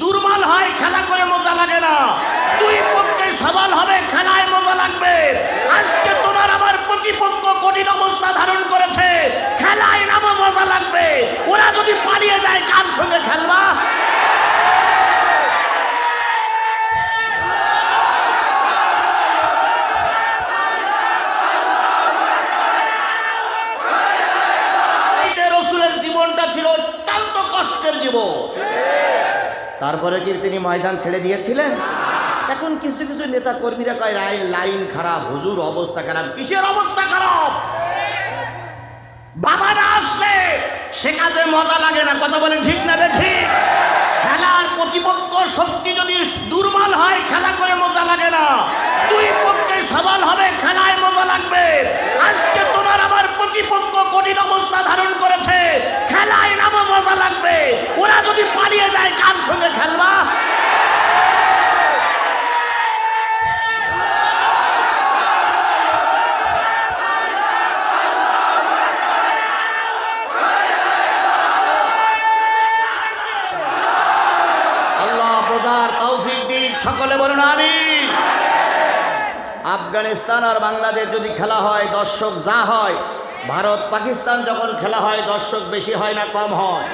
দুর্বল হয়, খেলা করে মজা লাগে না। দুই পক্ষে সবল হবে, খেলায় মজা লাগবে। আজকে তোমার আমার প্রতিপক্ষ কঠিন অবস্থা ধারণ করেছে। খেলায় নামও মজা লাগবে। ওরা যদি পালিয়ে যায়, কার সঙ্গে খেলবা? জীবনটা ছিল অত্যন্ত কষ্টের জীবন। তারপরে কি তিনি ময়দান ছেড়ে দিয়েছিলেন? এখন কিছু কিছু নেতা কর্মীরা কয় লাইন লাইন খারাপ, হুজুর অবস্থা খারাপ, কিসের অবস্থা খারাপ? বাবা না আসলে সে কাজে মজা লাগে না। কথা বলেন ঠিক না বে ঠিক? খেলার প্রতিপক্ষ শক্তি যদি দুর্বল হয়, খেলা করে মজা লাগে না। দুই পক্ষে সবল হবে, খেলায় মজা লাগবে। আজকে তোমার আমার প্রতিপক্ষ আফগানিস্তান আর বাংলাদেশ যদি খেলা হয়, দর্শক যা হয়, ভারত পাকিস্তান যখন খেলা হয়, দর্শক বেশি হয় না, কম হয়।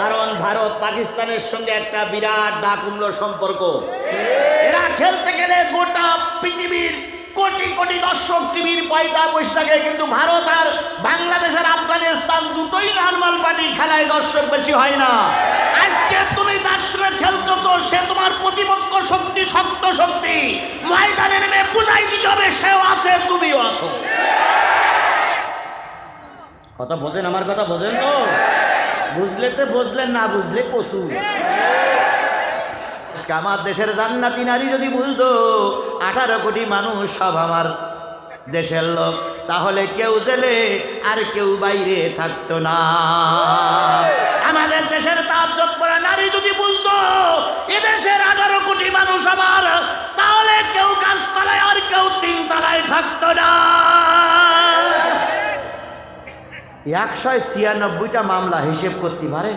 কারণ ভারত পাকিস্তানের সঙ্গে একটা বিরাট ডাকুমলো সম্পর্ক। এরা খেলতে গেলে গোটা পৃথিবীর কোটি কোটি দর্শক টিভির পয়দা বসে থাকে, কিন্তু ভারত আর বাংলাদেশ আর আফগানিস্তান দুটোই নর্মাল পার্টি খেলায় দর্শক বেশি হয় না। আজকে তুমি যার সঙ্গে খেলতেছো, সে তোমার প্রতিপক্ষ শক্তি, শক্ত শক্তি। ময়দানে নেমে বুঝাই দিতে হবে, সেও আছে, তুমিও আছো। কথা বোঝেন, আমার কথা বোঝেন তো? বুঝলে তো বুঝলেন, না বুঝলে পশু আজকে আমার দেশের জান্নাতি নারী যদি বুঝতো, আঠারো কোটি মানুষ সব আমার দেশের লোক, তাহলে কেউ জেলে আর কেউ বাইরে থাকতো না। আমাদের দেশের তাজ্জত পরা নারী যদি বুঝতো, এদেশের আঠারো কোটি মানুষ আমার, তাহলে কেউ গাছতলায় আর কেউ তিনতলায় থাকতো না। একশো ছিয়ানব্বইটা মামলা হিসেব করতে পারে?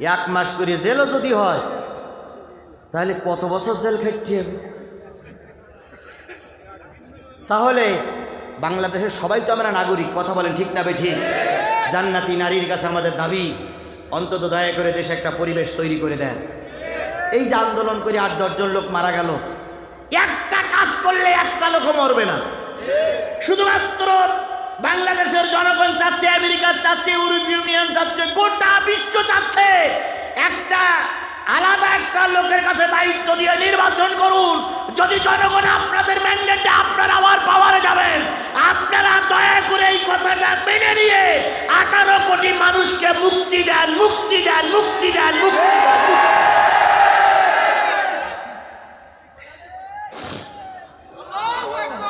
এক মাস করে জেলও যদি হয়, তাহলে কত বছর জেল খাচ্ছে তাহলে বাংলাদেশের সবাই তো আমরা নাগরিক, কথা বলেন ঠিক না বে ঠিক জান্নাতি নারীর কাছে আমাদের দাবি, অন্তত দয়া করে দেশে একটা পরিবেশ তৈরি করে দেন। এই যে আন্দোলন করে আট দশজন লোক মারা গেল, একটা কাজ করলে একটা লোকও মরবে না। শুধুমাত্র বাংলাদেশের জনগণ চাচ্ছে, আমেরিকা চাচ্ছে ইউরোপীয় ইউনিয়ন চাচ্ছে, গোটা বিশ্ব চাচ্ছে একটা আলাদা একটা লোকের কাছে দায়িত্ব দিয়ে নির্বাচন করুন যদি জনগণ আপনাদের ম্যান্ডেটে আপনারা আবার পাওয়ারে যাবেন, আপনারা দয়া করে এই কথাটা মেনে নিয়ে আঠারো কোটি মানুষকে মুক্তি দেন মুক্তি দেন মুক্তি দেন মুক্তি দেন।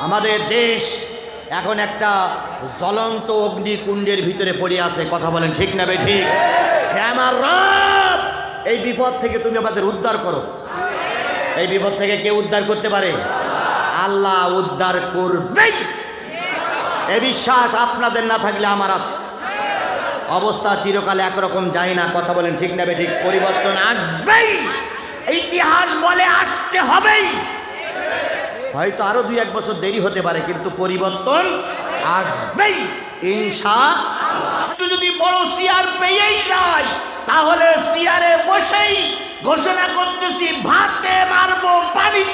আমাদের দেশ এখন একটা জ্বলন্ত অগ্নিকুণ্ডের ভিতরে পড়ে আছে, কথা বলেন ঠিক না ঠিক? হ্যাঁ রব! এই বিপদ থেকে তুমি আমাদের উদ্ধার করো। এই বিপদ থেকে কে উদ্ধার করতে পারে? আল্লাহ উদ্ধার করবেই। এ বিশ্বাস আপনাদের না থাকলে আমার আছে। অবস্থা চিরকাল একরকম যায় না, কথা বলেন ঠিক না ঠিক? পরিবর্তন আসবেই। ইতিহাস বলে আসতে হবেই। হয়তো আরও দুই এক বছর দেরি হতে পারে, কিন্তু পরিবর্তন আসবেই। ইনশা যদি বড় চেয়ার পেয়েই যায়, তাহলে চেয়ারে বসেই ঘোষণা করতেছি, ভাতে মারবো পানিতে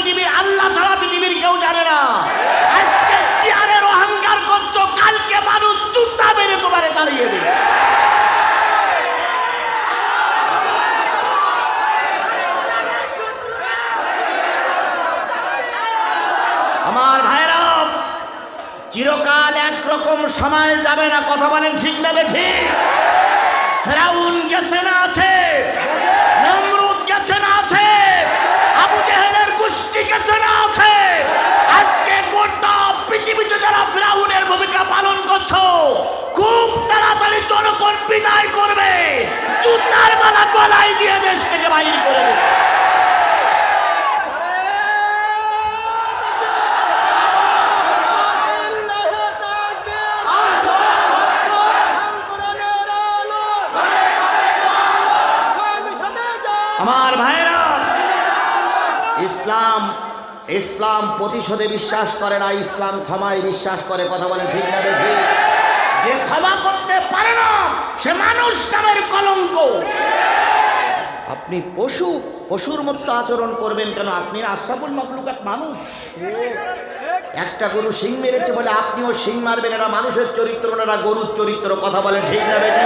পৃথিবীর আল্লাহ ছাড়া পৃথিবীর কেউ জানে না। আজকে চেয়ারের অহংকার করছ? কালকে মানুষ জুতা মেরে তোমারে দাঁড়িয়ে দেবে। আমার ভাইরা, চিরকাল একরকম সময় যাবে না। কথা বলেন ঠিক না ঠিক? ফেরাউন গেছে না আছে? গোষ্ঠী চেনা আছে। আজকে গোটা পৃথিবীতে যারা ফ্রাউনের ভূমিকা পালন করছ, খুব তাড়াতাড়ি জনগণ বিদায় করবে। জুতার মালা গলায় দিয়ে দেশ থেকে বাইর করে দেবে। ইসলাম প্রতিশোধে বিশ্বাস করে না, ইসলাম ক্ষমায় বিশ্বাস করে, কথা বলেন ঠিক না বেশি যে ক্ষমা করতে পারে না, সে মানুষ নামের কলঙ্ক। আপনি পশু, পশুর মতো আচরণ করবেন কেন? আপনি আশাবুল মাকলুকাত মানুষ। একটা গরু শিং মেরেছে বলে আপনিও শিং মারবেন এরা মানুষের চরিত্র না এরা গরুর চরিত্র, কথা বলেন ঠিক না বেটি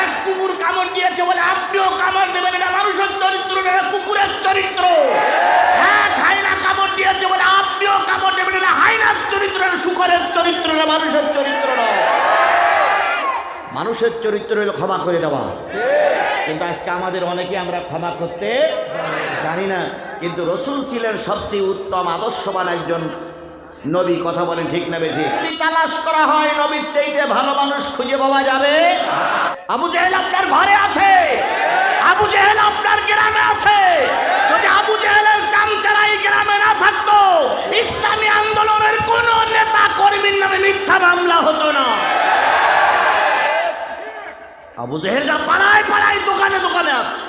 এক কুকুর কামড় দিয়েছে বলে আপনিও কামড় দেবেন, এটা মানুষের চরিত্র না কুকুরের চরিত্র। এক দিয়েছে বলে আপনিও কামড় দেবেন এটা হাইনার চরিত্র না শুকরের চরিত্র না মানুষের চরিত্র না মানুষের চরিত্র হলো ক্ষমা করে দেওয়া। কিন্তু আজকে আমাদের অনেকে আমরা ক্ষমা করতে জানি না। কিন্তু রসুল ছিলেন সবচেয়ে উত্তম, আদর্শবান একজন নবী। কথা বলেন ঠিক না ঠিক যদি তালাশ করা হয়, নবীর চাইতে ভালো মানুষ খুঁজে পাওয়া যাবে? আবু জেহেল আপনার ঘরে আছে। আবু জেহেল আপনার গ্রামে আছে। যদি আবু জেহেলের মিথ্যা মামলা হতো না। আবু জেহেলরা পাড়ায় পাড়ায় দোকানে দোকানে আছে।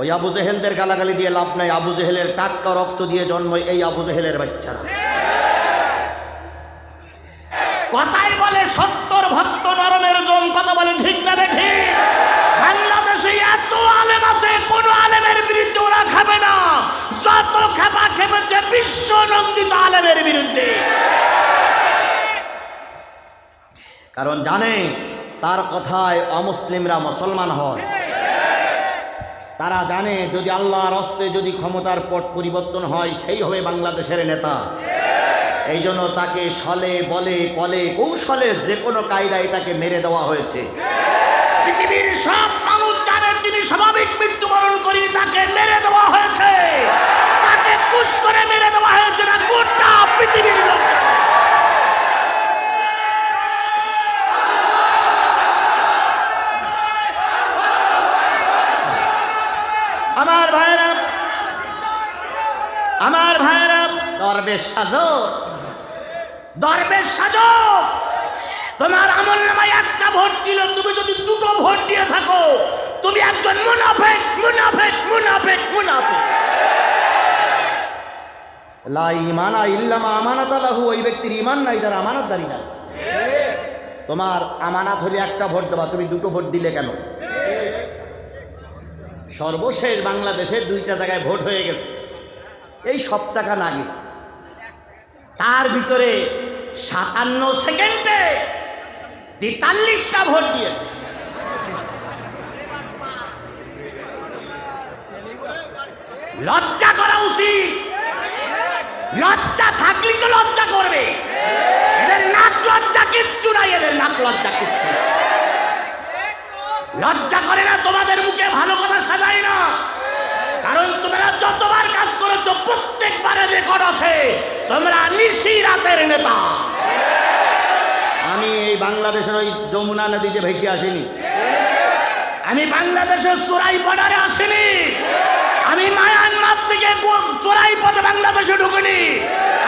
ওই আবু জেহেলদের গালাগালি দিয়ে লাভ নাই। আবু জেহেলের টাটকা রক্ত দিয়ে জন্ম এই আবু জেহেলের বাচ্চারা। কথাই বলে সত্তর ভক্ত নরমের জন কথা বলে ঠিক না ঠিক। বাংলাদেশে এত আলেম আছে, কোন আলেমের বিরুদ্ধে ওরা খাবে না। যত খেপা খেপেছে বিশ্ব নন্দিত আলেমের বিরুদ্ধে। কারণ জানে, তার কথায় অমুসলিমরা মুসলমান হয়। তারা জানে, যদি আল্লাহর হস্তে যদি ক্ষমতার পট পরিবর্তন হয়, সেই হবে বাংলাদেশের নেতা। এই জন্য তাকে সলে, বলে, কলে, কৌশলে যে কোনো কায়দায় তাকে মেরে দেওয়া হয়েছে। পৃথিবীর সব মানুষ জানেন তিনি স্বাভাবিক মৃত্যুবরণ করি, তাকে মেরে দেওয়া হয়েছে। তাকে পুশ করে মেরে দেওয়া হয়েছে না, গোটা পৃথিবীর লোক জানে। আমার ভাইরা আমার ভাইরা দরবেশ সাজো। দরবেশ সাজো। তোমার আমল নামায় একটা ভোট ছিল তুমি যদি দুটো ভোট দিয়ে থাকো তুমি একজন মুনাফেক মুনাফেক মুনাফেক মুনাফেক। লা ইমানা ইল্লামা আমানাত লাহু ওই ব্যক্তির ইমান নাই যার আমানতদারি নাই। তোমার আমানাত হলে একটা ভোট দেবা তুমি দুটো ভোট দিলে কেন? সর্বশেষ বাংলাদেশের দুইটা জায়গায় ভোট হয়ে গেছে। এই সপ্তাহখান আগে। তার ভিতরে সাতান্ন সেকেন্ডে তেতাল্লিশটা ভোট দিয়েছে। লজ্জা করা উচিত। লজ্জা থাকলে তো লজ্জা করবে। এদের নাক লজ্জা কিচ্ছু নাই, এদের নাক লজ্জা কিচ্ছু নাই। লজ্জা করে না তোমাদের মুখে ভালো কথা সাজাই না? কারণ তোমরা যতবার কাজ করেছ, প্রত্যেকবারের রেকর্ড আছে। তোমরা নিশি রাতের নেতা। আমি এই বাংলাদেশের ওই যমুনা নদীতে ভেসে আসিনি। আমি বাংলাদেশের চোরাই বর্ডারে আসিনি। আমি মায়ানমার থেকে চোরাই পথে বাংলাদেশে ঢুকিনি।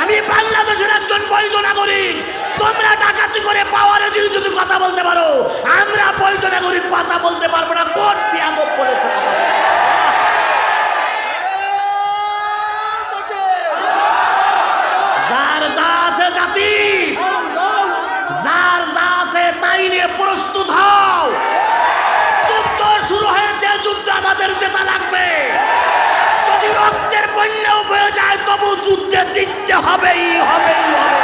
আমি বাংলাদেশের একজন বৈধ নাগরিক। তোমরা ডাকাতি করে পাওয়ারে যদি যদি কথা বলতে পারো, আমরা বৈধ নাগরিক কথা বলতে পারব না, কোন বিয়াদব বলেছ? তাই নিয়ে প্রস্তুত হও। শুরু হয়েছে, যুদ্ধ আমাদের লাগবে। যদি রক্তের বয়ে যায়, তবু যুদ্ধে জিততে হবেই হবেই হবে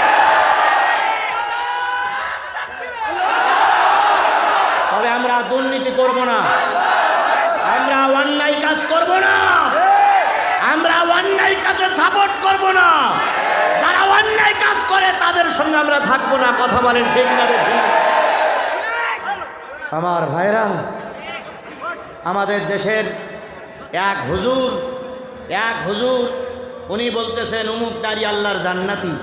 তবে আমরা দুর্নীতি করব না। আমরা অন্যায় কাজ করব না। আমরা অন্যায় কাজে সাপোর্ট করব না। যারা অন্যায় কাজ করে, তাদের সঙ্গে আমরা থাকব না। কথা বলেন ঠিক না আমার ভাইরা, আমাদের দেশের এক হুজুর এক হুজুর, উনি বলতেছেন উমুক নারী আল্লাহর জান্নাতি।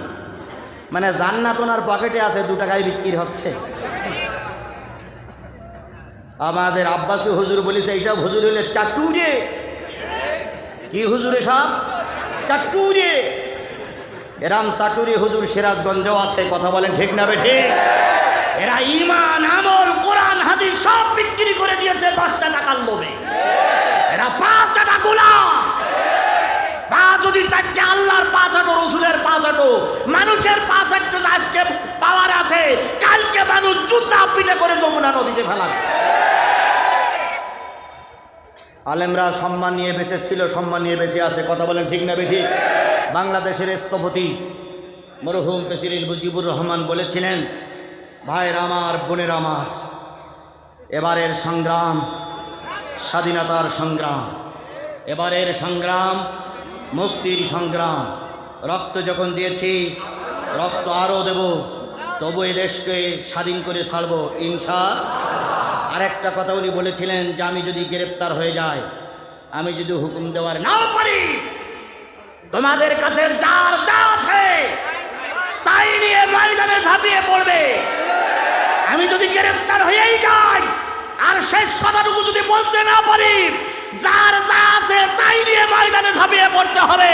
মানে জান্নাত ওনার পকেটে আছে, দু টাকায় বিক্রি হচ্ছে। আমাদের আব্বাসী হুজুর বলিছে এইসব হুজুর হলে চাটুরে। কি হুজুরে সব চাটুরে। এরাম চাটুরি হুজুর সিরাজগঞ্জেও আছে, কথা বলেন ঠিক না বেঠি এরা ইমান আমল, কোরআন, হাদিস সব বিক্রি করে দিয়েছে দশটা টাকার লোভে। এরা পাঁচ টাকা গোলাম। পা যদি চারটে আল্লাহর পাঁচ আটো রসুলের পাঁচ আটো মানুষের পাঁচ আটটা আজকে পাওয়ার আছে কালকে মানুষ জুতা পিঠে করে যমুনা নদীতে ফেলাবে। আলেমরা সম্মান নিয়ে বেঁচে ছিল সম্মান নিয়ে বেঁচে আছে, কথা বলেন ঠিক না বেঠিক? বাংলাদেশের স্থপতি মরহুম প্রেসিডেন্ট মুজিবুর রহমান বলেছিলেন, ভাইয়ের আমার, বোনের আমার, এবারের সংগ্রাম স্বাধীনতার সংগ্রাম, এবারের সংগ্রাম মুক্তির সংগ্রাম। রক্ত যখন দিয়েছি, রক্ত আরও দেব তবু এই দেশকে স্বাধীন করে ছাড়ব ইনশা আরেকটা কথা উনি বলেছিলেন যে আমি যদি গ্রেপ্তার হয়ে যাই, আমি যদি হুকুম দেওয়ার নাও পারি, তোমাদের কাছে যার যা আছে, তাই নিয়ে ময়দানে ঝাঁপিয়ে পড়বে। আমি যদি গ্রেপ্তার হয়েই যাই, আর শেষ কথাটুকু যদি বলতে না পারি, যার যা নিয়ে ময়দানে ঝাঁপিয়ে পড়তে হবে।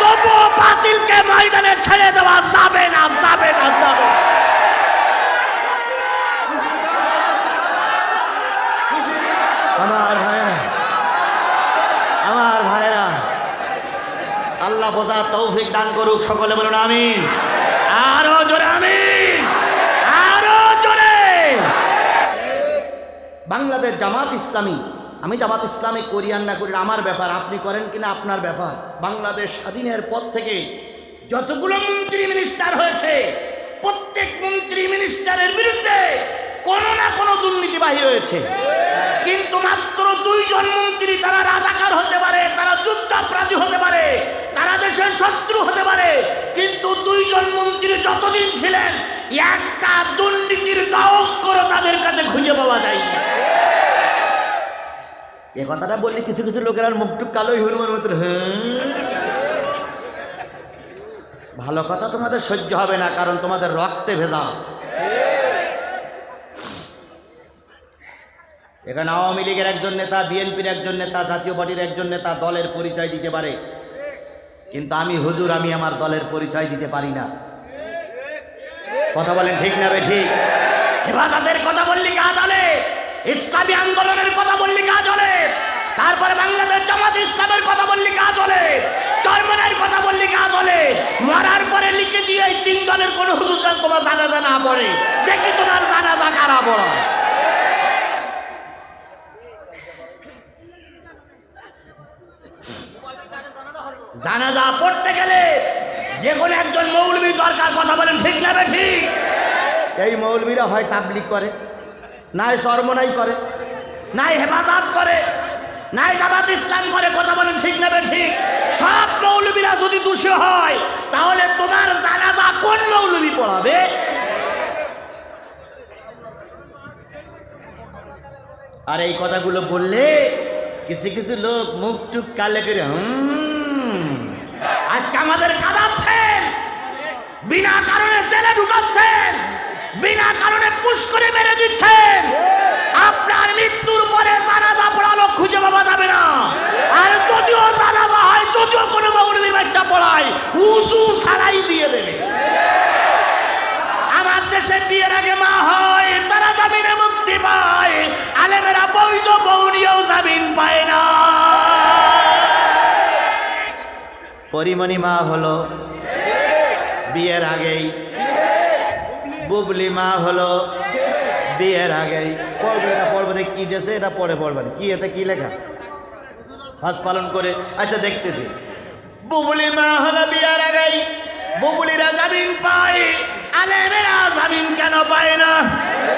তবুও বাতিলকে ময়দানে ছেড়ে দেওয়া যাবে না যাবে না যাবে আমার ভাইয়েরা আমার ভাইয়েরা আল্লাহ বোঝা তৌফিক দান করুক সকলে বলুন আমিন। আরও জোরে আমিন আরও জোরে। বাংলাদেশ জামাত ইসলামী আমি জামাত ইসলামী করি আর না করি আমার ব্যাপার, আপনি করেন কিনা আপনার ব্যাপার। বাংলাদেশ স্বাধীনের পর থেকে যতগুলো মন্ত্রী মিনিস্টার হয়েছে, প্রত্যেক মন্ত্রী মিনিস্টারের বিরুদ্ধে কোনো না কোনো দুর্নীতিবাহী রয়েছে। কিন্তু মাত্র দুইজন মন্ত্রী তারা রাজাকার হতে পারে, তারা যুদ্ধাপরাধী হতে পারে, তারা দেশের শত্রু হতে পারে, কিন্তু দুইজন মন্ত্রী যতদিন ছিলেন, একটা দুর্নীতির দাওক করে তাদের কাছে খুঁজে পাওয়া যায়নি। এ কথাটা বললে কিছু কিছু লোকের আর মুখটুক কালোই হনুমান মতো ভালো কথা তোমাদের সহ্য হবে না, কারণ তোমাদের রক্তে ভেজা। এখানে আওয়ামী লীগের একজন নেতা, বিএনপির একজন নেতা, জাতীয় পার্টির একজন নেতা দলের পরিচয় দিতে পারে। কিন্তু আমি হুজুর, আমি আমার দলের পরিচয় দিতে পারি না। কথা বলেন ঠিক না বে ঠিক? হেফাজতের কথা বললি কাজ হলে ইসলামী আন্দোলনের কথা বললি কাজ হলে তারপরে বাংলাদেশ জামাত ইসলামের কথা বললি কাজ হলে চরমনের কথা বললি কাজ হলে মরার পরে লিখে দিয়ে এই তিন দলের কোন হুজুর তোমার জানাজা না পড়ে, দেখি তোমার জানাজা কারা পড়া। জানাজা পড়তে গেলে যে কোনো একজন মৌলবী দরকার, কথা বলেন ঠিক না ঠিক? এই মৌলবীরা হয় তাবলিক করে। নাই সরমনাই করে, নাই হেফাজত করে, নাই জামাত ইসলাম করে কথা বলেন ঠিক না ঠিক সব মৌলবীরা যদি দোষী হয়, তাহলে তোমার জানাজা কোন মৌলবী পড়াবে? আর এই কথাগুলো বললে কিছু কিছু লোক মুখ টুক কালে করে আজকে আমাদের কাঁদাচ্ছেন, বিনা কারণে জেলে ঢুকাচ্ছেন। বিনা কারণে পুশ করে মেরে দিচ্ছেন আপনার মৃত্যুর পরে জানাজা পড়ালো খুঁজে পাওয়া যাবে না। আর যদিও জানাজা হয়, যদিও কোনো মৌলবীর বাচ্চা পড়ায়, উজু ছাড়াই দিয়ে দেবে। আমার দেশে বিয়ের আগে মা হয়, তারা জামিনে মুক্তি পায়। আলেমেরা বৈধ বউ নিয়েও জামিন পায় না। পরিমণি মা হলো বিয়ের আগেই বুবলি মা হলো বিয়ের আগে পড়বে এটা পড়বে কি দেশে, এটা পরে পড়বেন কি এটা কি লেখা? হাস পালন করে। আচ্ছা দেখতেছি। বুবলি মা হলো বিয়ের আগেই। বুবলিরা জামিন পায়, আলেমেরা জামিন কেন পায় না?